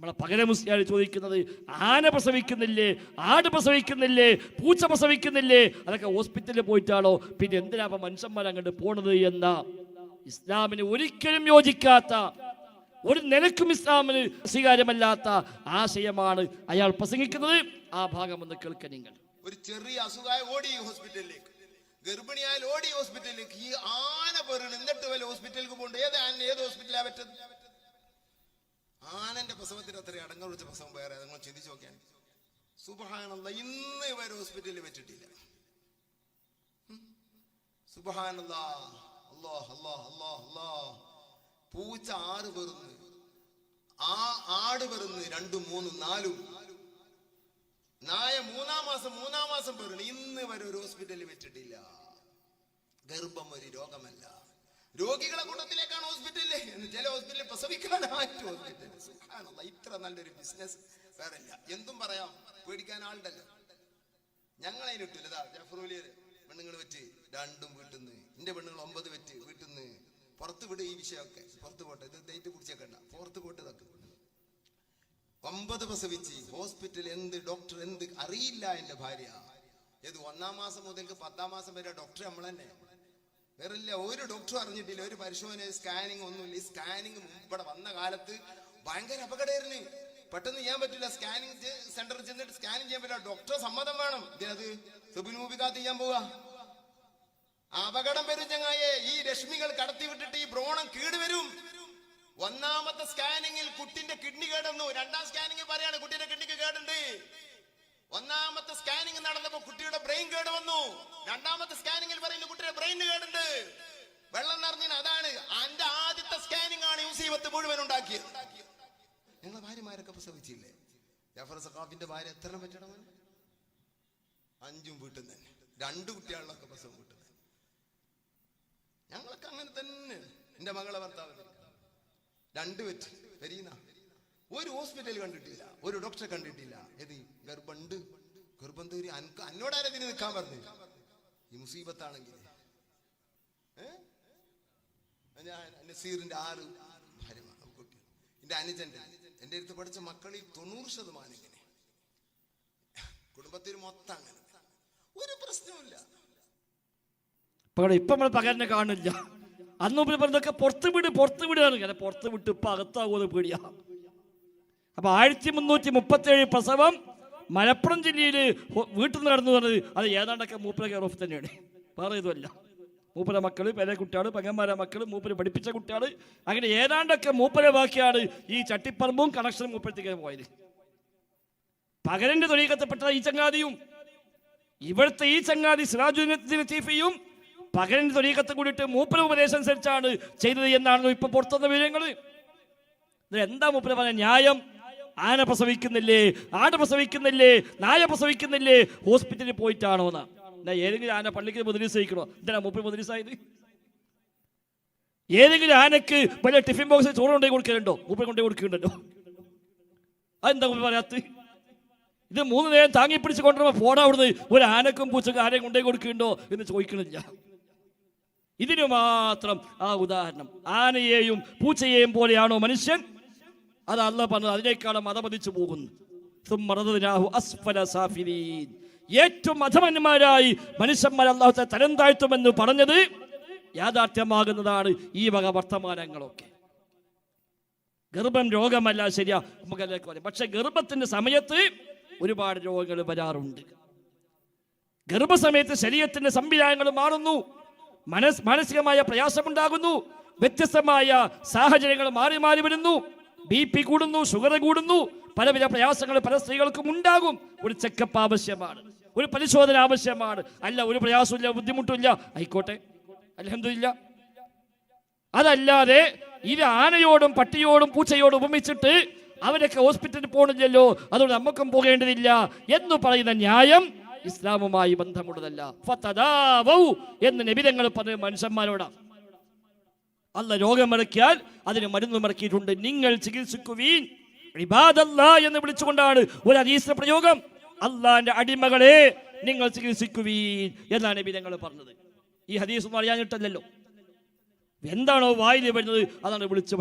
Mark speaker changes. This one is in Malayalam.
Speaker 1: നമ്മളെ പകരമുസ്ലിയാണ് ചോദിക്കുന്നത് ആന പ്രസവിക്കുന്നില്ലേ ആട് പ്രസവിക്കുന്നില്ലേ പൂച്ച പ്രസവിക്കുന്നില്ലേ അതൊക്കെ ഹോസ്പിറ്റലിൽ പോയിട്ടാണോ? പിന്നെ എന്തിനാ അപ്പൊ മനുഷ്യന്മാർ അങ്ങോട്ട് പോണത് എന്ന ഇസ്ലാമിന് ഒരിക്കലും യോജിക്കാത്ത ഒരു നിലക്കും ഇസ്ലാമിന് സ്വീകാര്യമല്ലാത്ത ആശയമാണ് അയാൾ പ്രസംഗിക്കുന്നത്. ആ ഭാഗം ഒന്ന് കേൾക്കുക നിങ്ങൾ.
Speaker 2: ഒരു ചെറിയ അസുഖമായ ഓടി ഹോസ്പിറ്റലിലേക്ക്. ഗർഭിണിയായാൽ ഓടി ഹോസ്പിറ്റലിലേക്ക്. ഈ ആന പേറാണ് എന്നിട്ട് വല്ല ഹോസ്പിറ്റലിലേക്ക് പോകണ്ട? ഏത് ആന ഏത് ഹോസ്പിറ്റലാണ് പറ്റുന്നത്? ആനന്റെ പ്രസവത്തിന് അത്ര അടങ്ങ വിളിച്ച പ്രസവം വേറെ നിങ്ങൾ ചിന്തിച്ചു നോക്കിയാണ് സുബഹാനല്ല ഇന്ന് ഇവർ ഹോസ്പിറ്റലിൽ വെച്ചിട്ടില്ല. സുബഹാനല്ല അല്ലോ അല്ലോ അല്ലോ അല്ലോ പൂച്ച ആറ് പെറുന്ന് ആ ആട് പെറുന്ന് രണ്ടും മൂന്നും നാലും. നായ മൂന്നാം മാസം മൂന്നാം മാസം പേരുണ്ട് ഇന്ന് വരെ ഒരു ഹോസ്പിറ്റലിൽ വെച്ചിട്ടില്ല. ഗർഭം ഒരു രോഗമല്ല. രോഗികളെ കൂട്ടത്തിലേക്കാണ് ഹോസ്പിറ്റലിൽ ചില ഹോസ്പിറ്റലിൽ പ്രസവിക്കാനായിട്ട് സുബ്ഹാനല്ലാഹ്, ഇത്ര നല്ലൊരു ബിസിനസ് വേറെ ഇല്ല എന്തും പറയാം. പേടിക്കാൻ ആളുണ്ടല്ലോ. ഞങ്ങൾ അതിനിട്ടില്ല ഇതാ ജഫറൂലിയര് പെണ്ണുങ്ങൾ വെച്ച് രണ്ടും വീട്ടിൽ നിന്ന് എന്റെ പെണ്ണുങ്ങൾ ഒമ്പത് വെച്ച് വീട്ടിൽ നിന്ന് പുറത്ത് വിട് ഈ വിഷയമൊക്കെ. പുറത്ത് പോട്ടെ. ഇത് ഡേറ്റ് പിടിച്ചേക്കണ്ട പുറത്ത് പോട്ട് ഇതൊക്കെ. ഒമ്പത് പ്രസവിച്ച് ഹോസ്പിറ്റൽ എന്ത് ഡോക്ടർ എന്ത് അറിയില്ല എന്റെ ഭാര്യ. ഏത് ഒന്നാം മാസം മുതൽക്ക് പത്താം മാസം വരെ ഡോക്ടർ നമ്മൾ തന്നെ വേറെ ഇല്ല ഒരു ഡോക്ടർ അറിഞ്ഞിട്ടില്ല. ഒരു പരിശോധന സ്കാനിങ് ഒന്നുമില്ല. ഈ സ്കാനിങ് ഇവിടെ വന്ന കാലത്ത് ഭയങ്കര അപകടമായിരുന്നു. പെട്ടെന്ന് ചെയ്യാൻ പറ്റില്ല. സ്കാനിങ് സെന്ററിൽ ചെന്നിട്ട് സ്കാനിങ് ചെയ്യാൻ പറ്റില്ല. ഡോക്ടർ സമ്മതം വേണം. ഇതിനത് സുബിനൂപിക്കാത്ത് ചെയ്യാൻ പോവാ അപകടം വരും ചങ്ങായെ ഈ രശ്മികൾ കടത്തി വിട്ടിട്ട് ഈ ഭ്രോണം കീടുവരും ഒന്നാമത്തെ സ്കാനിങ്ങിൽ കുട്ടിന്റെ കിഡ്നി കേടുന്നു രണ്ടാം സ്കാനിങ്ങിൽ പറയാണ് കുട്ടിയുടെ കിഡ്നിക്ക് കേടുണ്ട്. ഒന്നാമത്തെ സ്കാനിങ് നടന്നപ്പോ കുട്ടിയുടെ ബ്രെയിൻ കേട് വന്നു രണ്ടാമത്തെ സ്കാനിങ്ങിൽ പറയുന്നു കുട്ടിയുടെ ബ്രെയിൻ കേടുണ്ട്. വെള്ളം നിറഞ്ഞിന് അതാണ്. എന്റെ ആദ്യത്തെ സ്കാനിങ് ആണ് യൂസീബത്ത് മുഴുവൻ ഉണ്ടാക്കിയത്. ഭാര്യമാരൊക്കെ പ്രസവിച്ചില്ലേ ജാഫർ സഖാഫിന്റെ ഭാര്യ എത്ര പറ്റണം അഞ്ചും വീട്ടിൽ തന്നെ. രണ്ട് കുട്ടികളിലൊക്കെ പ്രസവം വീട്ടിൽ ഞങ്ങളൊക്കെ അങ്ങനെ തന്നെ. എന്റെ മകളെ ഭർത്താവ് രണ്ട് വെറ്റ് വരീന ഒരു ഹോസ്പിറ്റൽ കണ്ടിട്ടില്ല. ഒരു ഡോക്ടറെ കണ്ടിട്ടില്ല. ഏത്? ഗർഭമുണ്ട് ഗർഭം തേരി അനക്ക് അന്നോടാരതിന് നിൽക്കാൻ പറഞ്ഞു? ഈ മുസീബത്താണെങ്കിൽ? ഞാൻ നസീറിന്റെ ആറ് എന്റെ അനുജന്റെ എന്റെ അടുത്ത് പഠിച്ച മക്കളിൽ തൊണ്ണൂറ് ശതമാനം ഇങ്ങനെ. കുടുംബത്തിൽ മൊത്തം അങ്ങനെ. ഒരു പ്രശ്നവുമില്ല.
Speaker 1: ഇപ്പൊ നമ്മൾ പകരനെ കാണില്ല അന്ന് പറഞ്ഞതൊക്കെ പുറത്ത് വിട് പുറത്ത് വിടുകയാണ് പുറത്ത് വിട്ട് ഇപ്പൊ അകത്താകുമെന്ന് പേടിയാ. അപ്പൊ ആയിരത്തി മുന്നൂറ്റി മുപ്പത്തേഴ് പ്രസവം മലപ്പുറം ജില്ലയിൽ വീട്ടിൽ നിന്ന് നടന്നു പറഞ്ഞത് അത് ഏതാണ്ടൊക്കെ മൂപ്പര കെയർ ഓഫ് തന്നെയാണ്. വേറെ ഇതുമല്ല. മൂപ്പര മക്കൾ പേരെ കുട്ടികൾ പെങ്ങന്മാരെ മക്കൾ മൂപ്പര് പഠിപ്പിച്ച കുട്ടികൾ അങ്ങനെ ഏതാണ്ടൊക്കെ മൂപ്പരെ ബാക്കിയാണ് ഈ ചട്ടിപ്പറമ്പും കണക്ഷനും മൂപ്പഴത്തേക്ക് പോയത്. പകരന്റെ തൊഴികത്തപ്പെട്ട ഈ ചങ്ങാതിയും ഇവിടുത്തെ ഈ ചങ്ങാതി സിറാജുദ്ദീൻ ചീഫിയും പകരന്റെ തൊരീക്കത്ത് കൂടിയിട്ട് മൂപ്പര ഉപദേശം അനുസരിച്ചാണ് ചെയ്തത് എന്നാണല്ലോ ഇപ്പൊ പുറത്തുന്ന വിവരങ്ങൾ എന്താ മൂപ്പര പറഞ്ഞ ന്യായം. ആന പ്രസവിക്കുന്നില്ലേ? ആട് പ്രസവിക്കുന്നില്ലേ? നായ പ്രസവിക്കുന്നില്ലേ? ഹോസ്പിറ്റലിൽ പോയിട്ടാണോ എന്നാ എന്നാ ഏതെങ്കിലും ആന പള്ളിക്ക് മുതലിസയിക്കണോ എന്തിനാ മുപ്പി മുതലിസായത് ഏതെങ്കിലും ആനക്ക് വലിയ ടിഫിൻ ബോക്സിൽ ചോറ് കൊണ്ടേ കൊടുക്കലുണ്ടോ? മുപ്പി കൊണ്ടേ കൊടുക്കുന്നുണ്ടല്ലോ. അതെന്താ മുപ്പി പറയാത്ത ഇത് മൂന്ന് നേരം താങ്ങി പിടിച്ച് കൊണ്ടുവരുമ്പോൾ പോടാ അവിടുന്ന്. ഒരു ആനക്കും പൂച്ചക്കും ആരെയും കൊണ്ടേ കൊടുക്കുന്നുണ്ടോ എന്ന് ചോദിക്കണില്ല. ഇതിനു മാത്രം ആ ഉദാഹരണം. ആനയെയും പൂച്ചയെയും പോലെയാണോ മനുഷ്യൻ? അത് അല്ല പറഞ്ഞത് അതിനേക്കാളും മതപതിച്ചു പോകുന്നു. ഏറ്റവും അധമന്മാരായി മനുഷ്യന്മാർ അള്ളാഹുത്തെ തരം താഴ്ത്തുമെന്ന് പറഞ്ഞത് യാഥാർത്ഥ്യമാകുന്നതാണ് ഈ വക വർത്തമാനങ്ങളൊക്കെ. ഗർഭം രോഗമല്ല ശരിയാ നമുക്കതിലേക്ക് പറയാം പക്ഷെ ഗർഭത്തിന്റെ സമയത്ത് ഒരുപാട് രോഗങ്ങൾ വരാറുണ്ട്. ഗർഭസമയത്ത് ശരീരത്തിന്റെ സംവിധാനങ്ങൾ മാറുന്നു മനസ് മാനസികമായ പ്രയാസമുണ്ടാകുന്നു വ്യത്യസ്തമായ സാഹചര്യങ്ങൾ മാറി മാറി വരുന്നു ബി പി കൂടുന്നു ഷുഗർ കൂടുന്നു പലവിധ പ്രയാസങ്ങൾ പല സ്ത്രീകൾക്കും ഉണ്ടാകും. ഒരു ചെക്കപ്പ് ആവശ്യമാണ്. ഒരു പരിശോധന ആവശ്യമാണ്. അല്ല ഒരു പ്രയാസമില്ല ബുദ്ധിമുട്ടില്ല ആയിക്കോട്ടെ. അലഹമില്ല അതല്ലാതെ ഇത് ആനയോടും പട്ടിയോടും പൂച്ചയോടും ഉപമിച്ചിട്ട് അവരൊക്കെ ഹോസ്പിറ്റലിൽ പോകണില്ലല്ലോ അതുകൊണ്ട് നമുക്കും പോകേണ്ടതില്ല എന്ന് പറയുന്ന ന്യായം ഇസ്ലാമുമായി ബന്ധമുള്ളതല്ല. എന്ന് നിബിധങ്ങൾ പറഞ്ഞ മനുഷ്യന്മാരോടാണ് അല്ല രോഗമിറക്കിയാൽ അതിന് മരുന്ന് മറക്കിയിട്ടുണ്ട് നിങ്ങൾ ചികിത്സിക്കുവീൻ എന്ന് വിളിച്ചുകൊണ്ടാണ് ഒരു അതീശ്വര പ്രയോഗം. അള്ളാന്റെ അടിമകളെ നിങ്ങൾ ചികിത്സിക്കുവീൻ എന്നാണ് നബി ഞങ്ങൾ പറഞ്ഞത്. ഈ ഹദീസ് ഒന്നും അറിയാനിട്ടല്ലോ എന്താണോ വായിൽ വരുന്നത് അതാണ് വിളിച്ചു